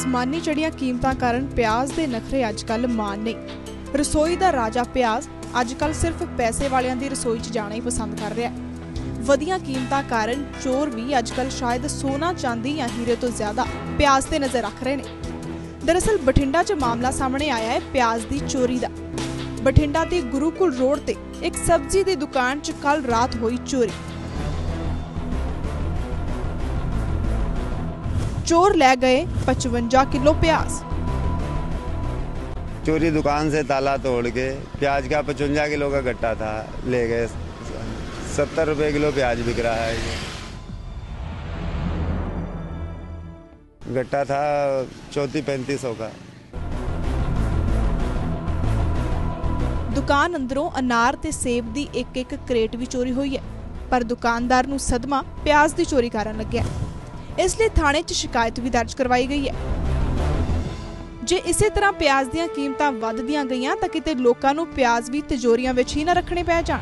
ਅਸਮਾਨੀ ਚੜੀਆਂ ਕੀਮਤਾਂ ਕਾਰਨ ਪਿਆਜ਼ ਦੇ ਨਖਰੇ ਅੱਜਕੱਲ ਮਾਨ ਨਹੀਂ ਰਸੋਈ ਦਾ ਰਾਜਾ ਪਿਆਜ਼ ਅੱਜਕੱਲ ਸਿਰਫ ਪੈਸੇ ਵਾਲਿਆਂ ਦੀ ਰਸੋਈ 'ਚ ਜਾਣਾ ਹੀ ਪਸੰਦ ਕਰ ਰਿਹਾ ਹੈ। ਵਧੀਆਂ ਕੀਮਤਾਂ ਕਾਰਨ ਚੋਰ ਵੀ ਅੱਜਕੱਲ ਸ਼ਾਇਦ ਸੋਨਾ, ਚਾਂਦੀ ਜਾਂ ਹੀਰੇ ਤੋਂ ਜ਼ਿਆਦਾ ਪਿਆਜ਼ ਤੇ ਨਜ਼ਰ ਰੱਖ ਰਹੇ ਨੇ। ਦਰਅਸਲ ਬਠਿੰਡਾ 'ਚ ਮਾਮਲਾ ਸਾਹਮਣੇ ਆਇਆ ਹੈ ਪਿਆਜ਼ ਦੀ ਚੋਰੀ ਦਾ। ਬਠਿੰਡਾ ਦੇ ਗੁਰੂਕੁਲ ਰੋਡ ਤੇ ਇੱਕ ਸਬਜ਼ੀ ਦੀ ਦੁਕਾਨ 'ਚ ਕੱਲ ਰਾਤ ਹੋਈ ਚੋਰੀ। ਚੋਰ ਲੈ ਗਏ 55 ਕਿਲੋ ਪਿਆਜ਼ चोरी दुकान से ताला तोड़ के प्याज का पचवंजा किलो का गट्टा था ले गए सत्तर रुपए किलो प्याज बिक रहा है ये गट्टा था चौंतीस पैंतीस सौ का ਦੁਕਾਨ ਅੰਦਰੋਂ ਅਨਾਰ ਤੇ ਸੇਬ ਦੀ ਇੱਕ ਇੱਕ ਕ੍ਰੇਟ ਵੀ ਚੋਰੀ ਹੋਈ ਹੈ ਪਰ ਦੁਕਾਨਦਾਰ ਨੂੰ ਸਦਮਾ ਪਿਆਜ਼ ਦੀ ਚੋਰੀ ਕਾਰਨ ਲੱਗਿਆ ਇਸ ਲਈ ਥਾਣੇ 'ਚ ਸ਼ਿਕਾਇਤ ਵੀ ਦਰਜ ਕਰਵਾਈ ਗਈ ਹੈ। ਜੇ ਇਸੇ ਤਰ੍ਹਾਂ ਪਿਆਜ਼ ਦੀਆਂ ਕੀਮਤਾਂ ਵੱਧਦੀਆਂ ਗਈਆਂ ਤਾਂ ਕਿਤੇ ਲੋਕਾਂ ਨੂੰ ਪਿਆਜ਼ ਵੀ ਤਿਜੋਰੀਆਂ ਵਿੱਚ ਹੀ ਨਾ ਰੱਖਣੇ ਪੈ ਜਾਣ।